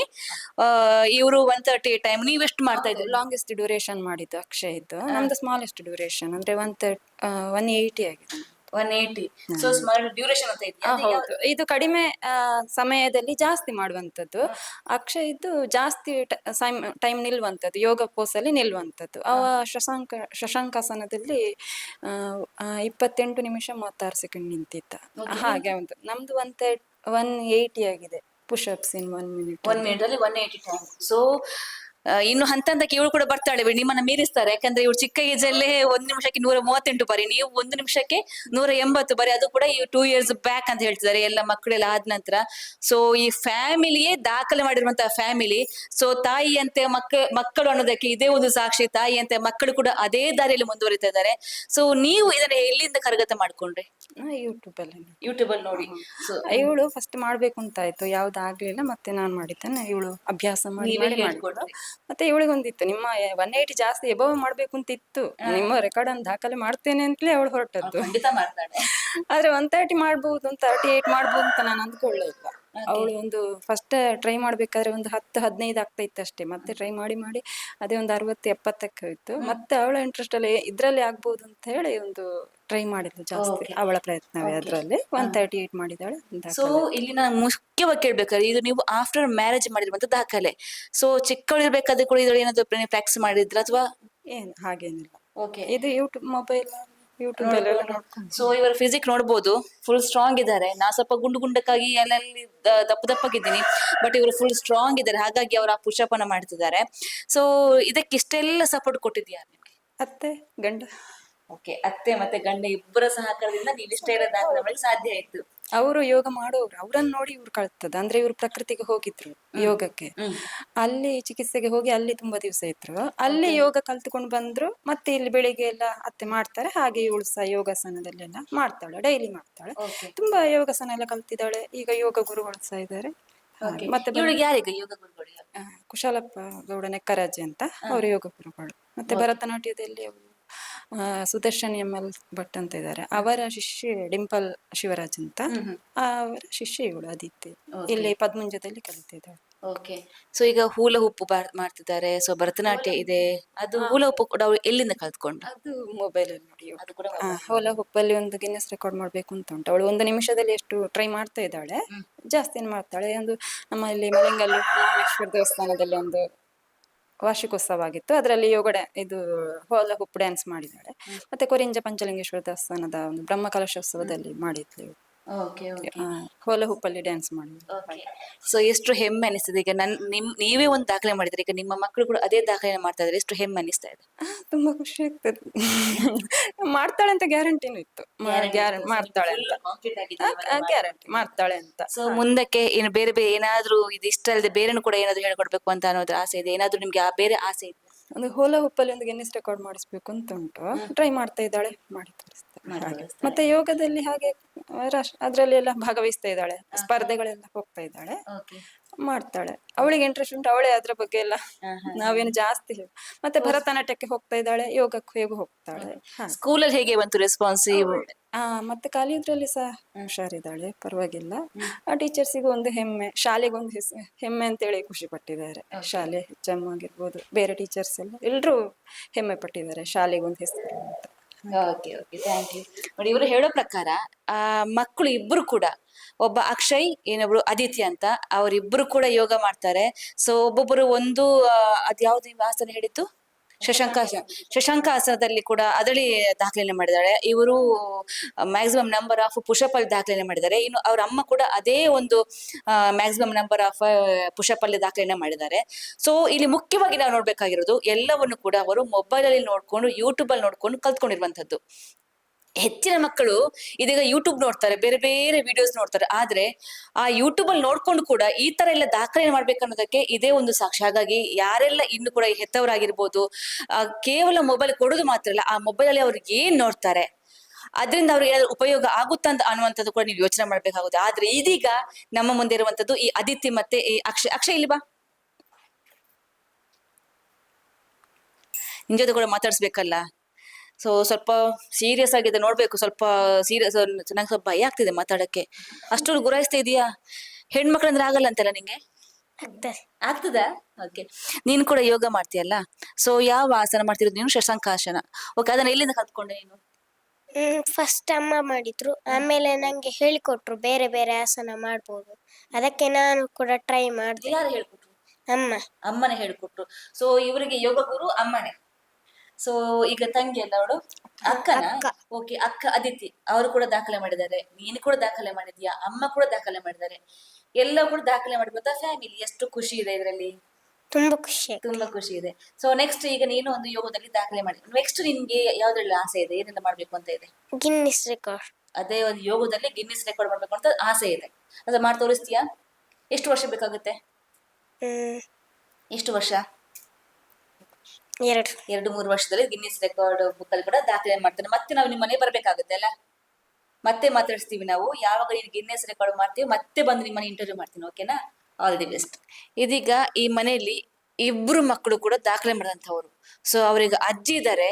ಇವರು ಒನ್ ತರ್ಟಿ ಟೈಮ್ ನೀವ್ ಎಷ್ಟು ಮಾಡ್ತಾ ಇದ್ರಿ ಲಾಂಗೆಸ್ಟ್ ಡ್ಯೂರೇಷನ್ ಮಾಡಿದ್ದು, ಅಕ್ಷಯ್ ಇದ್ದು. ನಮ್ದು ಸ್ಮಾಲೆಸ್ಟ್ ಡ್ಯೂರೇಷನ್ ಅಂದ್ರೆ ಒನ್ ತರ್ಟ್ ಒನ್ ಏಯ್ಟಿ ಆಗಿದೆ. ಒನ್ ಏಟಿ ಸೊ ಸುಮಾರು ಡ್ಯೂರೇಷನ್ ಅಂತ ಇದೆ ಇದೆಯಾ ಹೌದು. ಇದು ಕಡಿಮೆ ಆ, ಸಮಯದಲ್ಲಿ ಜಾಸ್ತಿ ಮಾಡುವಂಥದ್ದು. ಅಕ್ಷಯ್ ಇದು ಜಾಸ್ತಿ ಟೈಮ್ ನಿಲ್ಲುವಂಥದ್ದು ಯೋಗ ಪೋಸ್ ಅಲ್ಲಿ ನಿಲ್ಲುವಂಥದ್ದು ಅವ ಶಶಾಂಕ ಶಶಾಂಕಾಸನದಲ್ಲಿ ಆ, ಆ, ಇಪ್ಪತ್ತೆಂಟು ನಿಮಿಷ ಮೂವತ್ತಾರು ಸೆಕೆಂಡ್ ನಿಂತಿದ್ದ. ಹಾಗೆ ಒಂದು ನಮ್ದು ಒನ್ ಒನ್ ಏಯ್ಟಿ ಆಗಿದೆ. Pushups in one minute one minute ಅಲ್ಲಿ ಒನ್ ಏಯ್ಟಿ ಟೈಮ್ ಸೊ ಇನ್ನು ಹಂತ ಹಂತಕ್ಕೆ ಇವಳು ಕೂಡ ಬರ್ತಾಳೆ ನಿಮ್ಮನ್ನ ಮೀರಿಸ್ತಾರೆ. ಯಾಕಂದ್ರೆ ಇವಳು ಚಿಕ್ಕ ಏಜಲ್ಲೇ ಒಂದ್ ನಿಮಿಷಕ್ಕೆ ನೂರ ಮೂವತ್ತೆಂಟು ಬಾರಿ ನೀವು ಒಂದು ನಿಮಿಷಕ್ಕೆ ನೂರ ಎಂಬತ್ತು ಬಾರಿ ಅದು ಕೂಡ ಈ ಟೂ ಇಯರ್ಸ್ ಬ್ಯಾಕ್ ಅಂತ ಹೇಳ್ತಿದ್ದಾರೆ ಎಲ್ಲ ಮಕ್ಕಳೆಲ್ಲ ಆದ ನಂತರ. ಸೊ ಈ ಫ್ಯಾಮಿಲಿಯೇ ದಾಖಲೆ ಮಾಡಿರುವಂತಹ ಫ್ಯಾಮಿಲಿ ಸೊ ತಾಯಿಯಂತೆ ಮಕ್ಕ ಮಕ್ಕಳು ಅನ್ನೋದಕ್ಕೆ ಇದೇ ಒಂದು ಸಾಕ್ಷಿ ತಾಯಿಯಂತೆ ಮಕ್ಕಳು ಕೂಡ ಅದೇ ದಾರಿಯಲ್ಲಿ ಮುಂದುವರಿತಾ ಇದ್ದಾರೆ. ಸೊ ನೀವು ಇದನ್ನ ಎಲ್ಲಿಂದ ಕರಗತ ಮಾಡ್ಕೊಂಡ್ರಿ? ಯೂಟ್ಯೂಬ್ ಅಲ್ಲಿ ಯೂಟ್ಯೂಬ್ ಅಲ್ಲಿ ನೋಡಿ. ಇವಳು ಫಸ್ಟ್ ಮಾಡ್ಬೇಕು ಅಂತ ಆಯ್ತು ಯಾವ್ದು ಆಗ್ಲಿಲ್ಲ ಮತ್ತೆ ನಾನ್ ಮಾಡಿದ್ದೇನೆ ಇವಳು ಅಭ್ಯಾಸ ಮಾಡಿ ಮತ್ತೆ ಇವಳಿಗೊಂದಿತ್ತು ನಿಮ್ಮ ಒನ್ ಏಯ್ಟಿ ಜಾಸ್ತಿ ಎಬವ್ ಮಾಡ್ಬೇಕು ಅಂತ ಇತ್ತು ನಿಮ್ಮ ರೆಕಾರ್ಡ್ ಅನ್ನು ದಾಖಲೆ ಮಾಡ್ತೇನೆ ಅಂತಲೇ ಅವಳು ಹೊರಟದ್ದು. ಖಂಡಿತ ಮಾಡ್ತಾಳೆ. ಆದ್ರೆ ಒನ್ ತರ್ಟಿ ಮಾಡ್ಬೋದು ತರ್ಟಿ ಏಟ್ ಮಾಡ್ಬೋದು ಅಂತ ನಾನು ಅಂದ್ಕೊಳ್ಳೇ ಇಲ್ಲ. ಅವಳು ಒಂದು ಫಸ್ಟ್ ಟ್ರೈ ಮಾಡ್ಬೇಕಾದ್ರೆ ಒಂದು ಹತ್ತು ಹದಿನೈದು ಆಗ್ತಾ ಇತ್ತು ಅಷ್ಟೇ. ಮತ್ತೆ ಟ್ರೈ ಮಾಡಿ ಮಾಡಿ ಅದೇ ಒಂದು ಅರವತ್ತು ಎಪ್ಪತ್ತಕ್ಕೆ ಹೋಯ್ತು. ಮತ್ತೆ ಅವಳ ಇಂಟ್ರೆಸ್ಟ್ ಅಲ್ಲಿ ಇದ್ರಲ್ಲಿ ಆಗ್ಬೋದು ಅಂತ ಹೇಳಿ ಒಂದು ಟ್ರೈ ಮಾಡಿದ್ಲು ಜಾಸ್ತಿ. ಅವಳ ಪ್ರಯತ್ನವೇ ಅದರಲ್ಲಿ. ಒನ್ ತರ್ಟಿ ಏಟ್ ಮಾಡಿದಾಳೆ ಸೊ ಇಲ್ಲಿ ನಾನು ಮುಖ್ಯವಾಗಿ ಕೇಳ್ಬೇಕಾದ್ರೆ ಇದು ನೀವು ಆಫ್ಟರ್ ಮ್ಯಾರೇಜ್ ಮಾಡಿರುವಂತ ದಾಖಲೆ. ಸೊ ಚಿಕ್ಕವಳಿರ್ಬೇಕಾದ್ರೆ ಕೂಡ ಇದ್ರಲ್ಲಿ ಏನಾದ್ರು ಪ್ರಾಕ್ಟೀಸ್ ಮಾಡಿದ್ರ ಅಥವಾ ಏನು ಹಾಗೇನಿಲ್ಲ. ಓಕೆ ಇದು ಯೂಟ್ಯೂಬ್ ಮೊಬೈಲ್ ಸೊ ಇವರ ಫಿಸಿಕ್ ನೋಡ್ಬೋದು. ಫುಲ್ ಸ್ಟ್ರಾಂಗ್ ಇದ್ದಾರೆ. ನಾ ಸ್ವಲ್ಪ ಗುಂಡು ಗುಂಡಕ್ಕಾಗಿ ಎಲ್ಲೆಲ್ಲಿ ದಪ್ಪ ದಪ್ಪಗಿದ್ದೀನಿ. ಬಟ್ ಇವರು ಫುಲ್ ಸ್ಟ್ರಾಂಗ್ ಇದ್ದಾರೆ. ಹಾಗಾಗಿ ಅವರು ಆ ಪುಷಪ್ ಅನ್ನ ಮಾಡ್ತಿದ್ದಾರೆ. ಸೊ ಇದಕ್ಕೆ ಇಷ್ಟೆಲ್ಲ ಸಪೋರ್ಟ್ ಕೊಟ್ಟಿದ್ಯಾ ನಿಮ್ಗೆ? ಅತ್ತೆ ಗಂಡ. ಓಕೆ ಅತ್ತೆ ಮತ್ತೆ ಗಂಡ ಇಬ್ಬರ ಸಹಕಾರದಿಂದ ನೀವು ಇಷ್ಟೇ ದಾಖಲೆ ಸಾಧ್ಯ ಆಯ್ತು. ಅವರು ಯೋಗ ಮಾಡೋರು ಅವರನ್ನ ನೋಡಿ ಇವ್ರು ಕಳ್ತದ. ಅಂದ್ರೆ ಇವ್ರು ಪ್ರಕೃತಿಗೆ ಹೋಗಿದ್ರು ಯೋಗಕ್ಕೆ. ಅಲ್ಲಿ ಚಿಕಿತ್ಸೆಗೆ ಹೋಗಿ ಅಲ್ಲಿ ತುಂಬಾ ದಿವಸ ಇದ್ರು. ಅಲ್ಲಿ ಯೋಗ ಕಲ್ತ್ಕೊಂಡು ಬಂದ್ರು. ಮತ್ತೆ ಇಲ್ಲಿ ಬೆಳಿಗ್ಗೆ ಎಲ್ಲ ಅತ್ತೆ ಮಾಡ್ತಾರೆ. ಹಾಗೆ ಇವಳು ಸಹ ಯೋಗಾಸನದಲ್ಲೆಲ್ಲ ಮಾಡ್ತಾಳೆ ಡೈಲಿ ಮಾಡ್ತಾಳೆ. ತುಂಬಾ ಯೋಗಾಸನ ಎಲ್ಲ ಕಲ್ತಿದ್ದಾಳೆ. ಈಗ ಯೋಗ ಗುರುಗಳು ಸಹ ಇದ್ದಾರೆ. ಮತ್ತೆ ಯೋಗ ಗುರುಗಳು? ಕುಶಾಲಪ್ಪ ಗೌಡ ನೆಕ್ಕರಾಜೆ ಅಂತ ಅವರು ಯೋಗ ಗುರುಗಳು. ಮತ್ತೆ ಭರತನಾಟ್ಯದಲ್ಲಿ ಸುದರ್ಶನ್ ಎಂ ಎಲ್ ಭಟ್ ಅಂತ ಇದ್ದಾರೆ. ಅವರ ಶಿಷ್ಯ ಡಿಂಪಲ್ ಶಿವರಾಜ್ ಅಂತ. ಅವರ ಶಿಷ್ಯ ಇವಳು ಆದಿತ್ಯ. ಇಲ್ಲಿ ಪದ್ಮಂಜದಲ್ಲಿ ಕಲಿತಿದ್ದಾಳೆ ಓಕೆ ಸೊ ಈಗ ಹೂಲ ಹುಪ್ಪು ಮಾಡ್ತಿದ್ದಾರೆ. ಸೊ ಭರತನಾಟ್ಯ ಇದೆ. ಅದು ಹೂಲ ಹುಪ್ಪು ಕೂಡ ಅವ್ರು ಎಲ್ಲಿಂದ ಕಲ್ತ್ಕೊಂಡು? ಅದು ಮೊಬೈಲ್ ಅಲ್ಲಿ ನೋಡಿ ಅದು ಕೂಡ ಆ, ಹೊಲ ಹುಪ್ಪಲ್ಲಿ ಒಂದು ಗಿನ್ನೆಸ್ ರೆಕಾರ್ಡ್ ಮಾಡ್ಬೇಕು ಅಂತ ಉಂಟು. ಅವಳು ಒಂದು ನಿಮಿಷದಲ್ಲಿ ಎಷ್ಟು ಟ್ರೈ ಮಾಡ್ತಾ ಇದ್ದಾಳೆ? ಜಾಸ್ತಿ ಮಾಡ್ತಾಳೆ. ಒಂದು ನಮ್ಮಲ್ಲಿ ಮಲಿಂಗಲ್ಲಿ ರಾಮೇಶ್ವರ ದೇವಸ್ಥಾನದಲ್ಲಿ ಒಂದು ವಾರ್ಷಿಕೋತ್ಸವ ಆಗಿತ್ತು ಅದರಲ್ಲಿ ಯೋಗ ಡ್ಯಾ- ಇದು ಹೋಲ ಹುಪ್ ಡ್ಯಾನ್ಸ್ ಮಾಡಿದ್ದಾರೆ. ಮತ್ತೆ ಕೊರಿಂಜ ಪಂಚಲಿಂಗೇಶ್ವರ ದೇವಸ್ಥಾನದ ಒಂದು ಬ್ರಹ್ಮ ಕಲಶೋತ್ಸವದಲ್ಲಿ ಮಾಡಿದ್ಲು. ಓಕೆ ಓಕೆ ಹುಪ್ಪಲ್ಲಿ ಡ್ಯಾನ್ಸ್ ಮಾಡುದು. ಓಕೆ ಸೊ ಎಷ್ಟು ಹೆಮ್ಮೆ ಅನಿಸ್ತದೆ. ಈಗ ನನ್ ನಿಮ್ ನೀವೇ ಒಂದು ದಾಖಲೆ ಮಾಡಿದ್ರೆ ಈಗ ನಿಮ್ಮ ಮಕ್ಕಳು ಕೂಡ ಅದೇ ದಾಖಲೆ ಮಾಡ್ತಾ ಇದ್ರೆ ಎಷ್ಟು ಹೆಮ್ಮೆ ಅನಿಸ್ತಾ ಇದೆ? ತುಂಬಾ ಖುಷಿ ಆಗ್ತದೆ. ಮಾಡ್ತಾಳೆ ಅಂತ ಗ್ಯಾರಂಟಿನೂ ಇತ್ತು. ಗ್ಯಾರಂಟಿ ಮಾಡ್ತಾಳೆ ಅಂತ. ಗ್ಯಾರಂಟಿ ಮಾಡ್ತಾಳೆ ಅಂತ. ಸೊ ಮುಂದಕ್ಕೆ ಏನು ಬೇರೆ ಬೇರೆ ಏನಾದ್ರೂ ಇದು ಇಷ್ಟ ಅಲ್ಲದೆ ಬೇರೆನೂ ಕೂಡ ಏನಾದ್ರು ಹೇಳ್ಕೊಡ್ಬೇಕು ಅಂತ ಅನ್ನೋದ್ರ ಆಸೆ ಇದೆ. ಏನಾದ್ರೂ ನಿಮ್ಗೆ ಆ ಬೇರೆ ಆಸೆ ಇದೆ? ಒಂದು ಹೋಲ ಹುಪ್ಪಲ್ಲಿ ಒಂದು ಗಿನ್ನಿಸ್ ರೆಕಾರ್ಡ್ ಮಾಡಿಸ್ಬೇಕು ಅಂತ ಉಂಟು. ಟ್ರೈ ಮಾಡ್ತಾ ಇದ್ದಾಳೆ ಮಾಡಿ ತೋರಿಸ್ತಾಳೆ ಹಾಗೆ. ಮತ್ತೆ ಯೋಗದಲ್ಲಿ ಹಾಗೆ ರಾಷ್ಟ್ರ ಅದ್ರಲ್ಲಿ ಎಲ್ಲ ಭಾಗವಹಿಸ್ತಾ ಇದ್ದಾಳೆ. ಸ್ಪರ್ಧೆಗಳೆಲ್ಲ ಹೋಗ್ತಾ ಇದ್ದಾಳೆ. ಮಾಡ್ತಾಳೆ. ಅವಳಿಗೆ ಇಂಟ್ರೆಸ್ಟ್ ಉಂಟು ಅವಳೇ ಅದ್ರ ಬಗ್ಗೆ ಎಲ್ಲ ನಾವೇನು ಜಾಸ್ತಿ ಮತ್ತೆ ಭರತನಾಟ್ಯಕ್ಕೆ ಹೋಗ್ತಾ ಇದ್ದಾಳೆ ಯೋಗಕ್ಕೂ ಹೇಗೂ ಹೋಗ್ತಾಳೆ. ಹಾಗೆ. ಸ್ಕೂಲಲ್ಲಿ ಹೇಗೆ ಬಂತು ರೆಸ್ಪಾನ್ಸ್ ಹಾ ಮತ್ತೆ ಕಾಲಿಯುದ್ರಲ್ಲಿ ಸಹ ಹುಷಾರಿದ್ದಾಳೆ ಪರವಾಗಿಲ್ಲ. ಆ ಟೀಚರ್ಸಿಗೂ ಒಂದು ಹೆಮ್ಮೆ ಶಾಲೆಗೆ ಒಂದು ಹೆಸ್ ಹೆಮ್ಮೆ ಅಂತೇಳಿ ಖುಷಿ ಪಟ್ಟಿದ್ದಾರೆ. ಶಾಲೆ ಹೆಚ್ಚಮ್ಮ ಆಗಿರ್ಬೋದು ಬೇರೆ ಟೀಚರ್ಸ್ ಎಲ್ಲ ಎಲ್ಲರೂ ಹೆಮ್ಮೆ ಪಟ್ಟಿದ್ದಾರೆ ಶಾಲೆಗೆ ಒಂದು ಹೆಸರು ಅಂತ. ಓಕೆ ಓಕೆ ಥ್ಯಾಂಕ್ ಯು ನೋಡಿ, ಇವರು ಹೇಳೋ ಪ್ರಕಾರ, ಆ, ಮಕ್ಕಳು ಇಬ್ರು ಕೂಡ, ಒಬ್ಬ ಅಕ್ಷಯ್ ಏನೊಬ್ರು ಆದಿತ್ಯ ಅಂತ, ಅವರಿಬ್ರು ಕೂಡ ಯೋಗ ಮಾಡ್ತಾರೆ. ಸೊ ಒಬ್ಬೊಬ್ಬರು ಒಂದು ಅದ್ಯಾವ್ದು ಆಸನ ಹೇಳಿದ್ದು? ಶಶಾಂಕಾಸನ ಶಶಾಂಕಾಸನದಲ್ಲಿ ಕೂಡ ಅದಳಿ ದಾಖಲೆ ಮಾಡಿದ್ದಾರೆ. ಇವರು ಮ್ಯಾಕ್ಸಿಮಮ್ ನಂಬರ್ ಆಫ್ ಪುಷಪ್ ಅಲ್ಲಿ ದಾಖಲೆ ಮಾಡಿದ್ದಾರೆ. ಇನ್ನು ಅವ್ರ ಅಮ್ಮ ಕೂಡ ಅದೇ ಒಂದು ಮ್ಯಾಕ್ಸಿಮಮ್ ನಂಬರ್ ಆಫ್ ಪುಷಪ್ ಅಲ್ಲಿ ದಾಖಲೆ ಮಾಡಿದ್ದಾರೆ. ಸೊ ಇಲ್ಲಿ ಮುಖ್ಯವಾಗಿ ನಾವು ನೋಡ್ಬೇಕಾಗಿರೋದು ಎಲ್ಲವನ್ನು ಕೂಡ ಅವರು ಮೊಬೈಲ್ ಅಲ್ಲಿ ನೋಡ್ಕೊಂಡು ಯೂಟ್ಯೂಬ್ ಅಲ್ಲಿ ನೋಡ್ಕೊಂಡು ಕಲ್ತ್ಕೊಂಡಿರುವಂತದ್ದು ಹೆಚ್ಚಿನ ಮಕ್ಕಳು ಇದೀಗ ಯೂಟ್ಯೂಬ್ ನೋಡ್ತಾರೆ, ಬೇರೆ ಬೇರೆ ವಿಡಿಯೋಸ್ ನೋಡ್ತಾರೆ. ಆದ್ರೆ ಆ ಯೂಟ್ಯೂಬ್ ಅಲ್ಲಿ ನೋಡ್ಕೊಂಡು ಕೂಡ ಈ ತರ ಎಲ್ಲ ದಾಖಲೆ ಮಾಡ್ಬೇಕನ್ನೋದಕ್ಕೆ ಇದೇ ಒಂದು ಸಾಕ್ಷಿ. ಹಾಗಾಗಿ ಯಾರೆಲ್ಲ ಇನ್ನು ಕೂಡ ಹೆತ್ತವರಾಗಿರ್ಬೋದು ಕೇವಲ ಮೊಬೈಲ್ ಕೊಡೋದು ಮಾತ್ರ ಅಲ್ಲ, ಆ ಮೊಬೈಲ್ ಅಲ್ಲಿ ಅವ್ರಿಗೆ ಏನ್ ನೋಡ್ತಾರೆ, ಅದರಿಂದ ಅವ್ರಿಗೆ ಏನಾದ್ರು ಉಪಯೋಗ ಆಗುತ್ತಾ ಅಂತ ಅನ್ನುವಂಥದ್ದು ಕೂಡ ನೀವು ಯೋಚನೆ ಮಾಡ್ಬೇಕಾಗುತ್ತೆ. ಆದ್ರೆ ಇದೀಗ ನಮ್ಮ ಮುಂದೆ ಇರುವಂತದ್ದು ಈ ಅದಿತಿ ಮತ್ತೆ ಈ ಅಕ್ಷಯ್. ಅಕ್ಷಯ್, ಇಲ್ಲಿ ಬಾ. ನಿನ್ ಕೂಡ ಮಾತಾಡ್ಸ್ಬೇಕಲ್ಲ? ಸೊ ಸ್ವಲ್ಪ ಸೀರಿಯಸ್ ಆಗಿದೆ ನೋಡ್ಬೇಕು. ಸ್ವಲ್ಪ ಸೀರಿಯಸ್ ನಂಗೆ ಸ್ವಲ್ಪ ಭಯ ಆಗ್ತಿದೆ ಮಾತಾಡಕ್ಕೆ. ಅಷ್ಟು ಗುರಾಯಿಸ್ತಾ ಇದೀಯಾ? ಹೆಣ್ಮಕ್ಳಂದ್ರೆ ಆಗಲ್ಲ ಅಂತಲ್ಲ ನಿಂಗೆ? ಆಗ್ತದೆ. ಓಕೆ ನೀನು ಕೂಡ ಯೋಗ ಮಾಡ್ತೀಯಲ್ಲ? ಸೊ ಯಾವ ಆಸನ ಮಾಡ್ತಿರೋದು ನೀನು? ಶಶಾಂಕಾಸನ. ಓಕೆ ಅದನ್ನ ಎಲ್ಲಿಂದ ಕಲ್ತ್ಕೊಂಡೆ ನೀನು? ಫಸ್ಟ್ ಅಮ್ಮ ಮಾಡಿದ್ರು. ಆಮೇಲೆ ನಂಗೆ ಹೇಳಿಕೊಟ್ರು. ಬೇರೆ ಬೇರೆ ಆಸನ ಮಾಡ್ಬೋದು. ಅದಕ್ಕೆ ನಾನು ಕೂಡ ಟ್ರೈ ಮಾಡಿದೆ. ಯಾರು ಹೇಳ್ಕೊಟ್ರು? ಅಮ್ಮ. ಅಮ್ಮನೇ ಹೇಳ್ಕೊಟ್ರು. ಸೊ ಇವರಿಗೆ ಯೋಗ ಗುರು ಅಮ್ಮನೇ. ಸೊ ಈಗ ತಂಗಿ ಅಲ್ಲ ಅವಳು? ಅಕ್ಕನ? ಅಕ್ಕ. ಓಕೆ ಅಕ್ಕ ಅದಿತಿ ಅವರು ಕೂಡ ದಾಖಲೆ ಮಾಡಿದ್ದಾರೆ. ನೀನು ಕೂಡ ದಾಖಲೆ ಮಾಡಿದ್ಯಾ? ಅಮ್ಮ ಕೂಡ ದಾಖಲೆ ಮಾಡಿದ್ದಾರೆ. ಎಲ್ಲ ಕೂಡ ದಾಖಲೆ ಮಾಡಿರುವಂತ ಫ್ಯಾಮಿಲಿ ಎಷ್ಟು ಖುಷಿ ಇದೆ ಇದರಲ್ಲಿ? ತುಂಬಾ ಖುಷಿ. ತುಂಬಾ ಖುಷಿ ಇದೆ. ಸೊ ನೆಕ್ಸ್ಟ್ ಈಗ ನೀನು ಒಂದು ಯೋಗದಲ್ಲಿ ದಾಖಲೆ ಮಾಡಿ. ನೆಕ್ಸ್ಟ್ ನಿನ್ಗೆ ಯಾವ್ದ್ರಲ್ಲಿ ಆಸೆ ಇದೆ? ಏನೆಲ್ಲ ಮಾಡ್ಬೇಕು ಅಂತ ಇದೆ? ಗಿನ್ನಿಸ್ ರೆಕಾರ್ಡ್ ಅದೇ ಒಂದು ಯೋಗದಲ್ಲಿ ಗಿನ್ನಿಸ್ ರೆಕಾರ್ಡ್ ಮಾಡ್ಬೇಕು ಅಂತ ಆಸೆ ಇದೆ. ಅದು ಮಾಡಿ ತೋರಿಸ್ತೀಯಾ ಎಷ್ಟು ವರ್ಷ ಬೇಕಾಗುತ್ತೆ? ಹ್ಮ್. ಎಷ್ಟು ವರ್ಷ? ಎರಡು. ಎರಡು, ಮೂರು ವರ್ಷದಲ್ಲಿ ಗಿನ್ನಿಸ್ ರೆಕಾರ್ಡ್ ಬುಕ್ ಕೂಡ ದಾಖಲೆ ಮಾಡ್ತಾನೆ ಮತ್ತೆ ನಾವು ನಿಮ್ಮ ಮನೆ ಬರ್ಬೇಕಾಗುತ್ತೆ ಅಲ್ಲ? ಮತ್ತೆ ಮಾತಾಡಿಸ್ತೀವಿ ನಾವು. ಯಾವಾಗ ನೀನು ಗಿನ್ನೆಸ್ ರೆಕಾರ್ಡ್ ಮಾಡ್ತೀವಿ ಮತ್ತೆ ಬಂದು ನಿಮ್ಮನೆ ಇಂಟರ್ವ್ಯೂ ಮಾಡ್ತೀನಿ ಓಕೆನಾ ಆಲ್ ದಿ ಬೆಸ್ಟ್ ಇದೀಗ ಈ ಮನೆಯಲ್ಲಿ ಇಬ್ರು ಮಕ್ಕಳು ಕೂಡ ದಾಖಲೆ ಮಾಡಿದಂಥವ್ರು. ಸೊ ಅವ್ರಿಗೆ ಅಜ್ಜಿ ಇದ್ದಾರೆ.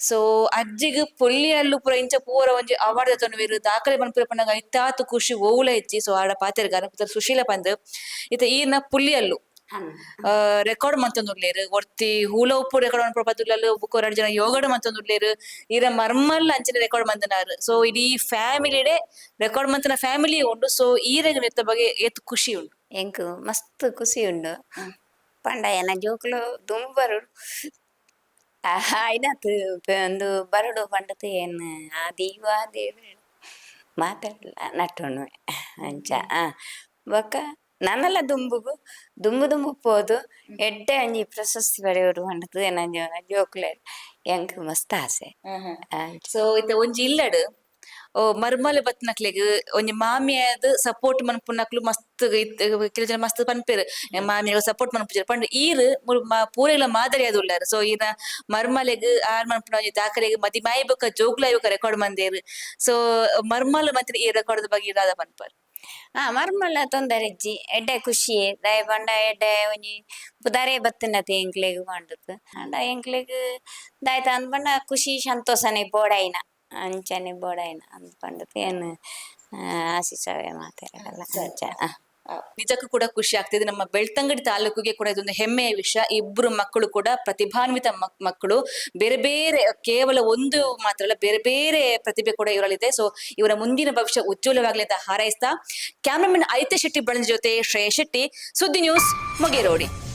ಸೊ ಅಜ್ಜಿಗೆ ಪೊಲ್ಲಿಯಲ್ಲೂ ಪೂರ ಇಂಚ ಪೂರ ಒಂಜಿ ಅವಾರ್ಡ್ ತೊಂದರೆ ದಾಖಲೆ ಬಂದ ಪಂಡಾಗ ಇತ್ತಾತು ಖುಷಿ, ಓವುಲ ಹೆಚ್ಚಿ. ಸೊ ಆಡ ಪಾತೆರ್ಗಾರ ಪುತ್ರ ಸುಶೀಲ ಪಂದ್. ಈರ್ನ ಪುಲ್ಲಿಯಲ್ಲು ರೆಕಾರ್ಡ್ ಮಂತೊಂದುರ್ಲೇರು ಒರ್ತಿ ಹೂಲ ಉಪ್ಪು ರೆಕಾರ್ಡ್ ಮನ್ಪುರ ಪದ್ದುಲಲು ಬುಕ್ ಎರಡು ಜನ ಯೋಗಡ್ ಮಂತೊಂದುರ್ಲೇರು ಈರ ಮರ್ಮಲ್ ಅಂಚನೆ ರೆಕಾರ್ಡ್ ಮಂದನಾರು ಸೊ ಇಡೀ ಫ್ಯಾಮಿಲಿಡೆ ರೆಕಾರ್ಡ್ ಮಂತನ ಫ್ಯಾಮಿಲಿ ಉಂಡು ಸೊ ಈರೆಗ ಎತ್ತ ಬಗ್ಗೆ ಎತ್ ಖುಷಿ ಉಂಡು ಎಂಕ್ ಮಸ್ತ್ ಖುಷಿ ಉಂಡು ಪಂಡ ಎನ ಜೋಕುಲು ದುಂಬು ಬರುಡು ಐನತ್ ಒಂದು ಬರಡು ಪಂಡತ್ ಏನ್ ಆ ದೀವ ದೇವ್ ಮಾತಾಡಲ್ಲ ನಟ್ಟುಣ್ಣು ಅಂಚ ಆ ಬೊಕ್ಕ ನನ್ನಲ್ಲ ದುಂಬುಗು ದುಂಬು ದುಂಬು ಪೋದು ಎಡ್ಡೆ ಒಂಜಿ ಪ್ರಶಸ್ತಿ ಪಡೆಯೋಡು ಪಂಡತ್ ಏನ ಜೋಕುಲೆ ಎಂಕ್ ಮಸ್ತ್ ಆಸೆ ಅಂಚ ಸೊ ಇತ್ತ ಒಂಜಿ ಇಲ್ಲಡ್ ಓ ಮರ್ಮಲ್ ಬತ್ನಕ್ಲೆಗ್ ಒಂಜಿ ಮಾಮಿಯದ್ ಸಪೋರ್ಟ್ ಮನ್ಪುನಕ್ಲು ಮಸ್ತ್ ಇತ್- ಕೆಲ ಜನ ಮಸ್ತ್ ಪನ್ಪೆರ್ ಮಾಮಿಯ ಸಪೋರ್ಟ್ ಮನ್ಪುಜರ್ ಪಂಡ್ ಈರ್ ಮುಲ್- ಮ- ಪೂರೆಗ್ಲ ಮಾದರಿ ಅದು ಉಳ್ಳಾರ್ ಸೊ ಈನ ಮರ್ಮಲೆಗ್ ಆರ್ ಮನ್ಪುನ ಒಂಜಿ ದಾಖಲೆಗ್ ಮದಿ ಮಾಯಿ ಬೊಕ ಜೋಕ್ಲ ಇವಾಗ ರೆಕಾರ್ಡ್ ಮಂದೇರ್ ಸೊ ಮರ್ಮಲ್ ಮತ್ತೆ ಈ ರೆಕಾರ್ಡ್ ಬಗ್ಗೆ ಇರಾದ ಪನ್ಪರ್ ಆ ಮರ್ಮಲ್ಲ ತೊಂದರೆ ಇಜ್ಜಿ ಎಡ್ಡೆ ಖುಷಿ ದಯ ಪಂಡ ಎಡ್ಡೆ ಒಂಜಿ ಪುದಾರೆ ಬತ್ತಿನತಿ ಎಂಕ್ಲೆಗ್ ಪಂಡತ್ ಅಂಡ ಎಂಕ್ಲೆಗ್ ದಾಯ್ತ ಅಂದ್ ಪಂಡ ಖುಷಿ ಸಂತೋಷನೆ ಬೋಡಾಯಿನ ಅಂಚನೆ ಬೋಡಾಯಿನ ಅಂದ್ ಪಂಡತ್ ಏನ್ ಆಶಿಸವೆ ಮಾತಾಡಲ್ಲ ಅಂಚ ಆ. ನಿಜಕ್ಕೂ ಕೂಡ ಖುಷಿ ಆಗ್ತಿದೆ. ನಮ್ಮ ಬೆಳ್ತಂಗಡಿ ತಾಲೂಕಿಗೆ ಕೂಡ ಇದೊಂದು ಹೆಮ್ಮೆಯ ವಿಷಯ. ಇಬ್ರು ಮಕ್ಕಳು ಕೂಡ ಪ್ರತಿಭಾನ್ವಿತ ಮಕ್- ಮಕ್ಕಳು. ಬೇರೆ ಬೇರೆ, ಕೇವಲ ಒಂದು ಮಾತ್ರ ಅಲ್ಲ ಬೇರೆ ಬೇರೆ ಪ್ರತಿಭೆ ಕೂಡ ಇವರಲ್ಲಿದೆ. ಸೊ ಇವರ ಮುಂದಿನ ಭವಿಷ್ಯ ಉಜ್ವಲವಾಗಲಿ ಅಂತ ಹಾರೈಸ್ತಾ, ಕ್ಯಾಮ್ರಾಮನ್ ಐತೆ ಶೆಟ್ಟಿ ಬಳಂಜಿ ಜೊತೆ ಶ್ರೇಯ ಶೆಟ್ಟಿ. ಸುದ್ದಿ ನ್ಯೂಸ್ ಮುಗೇರೋಡಿ.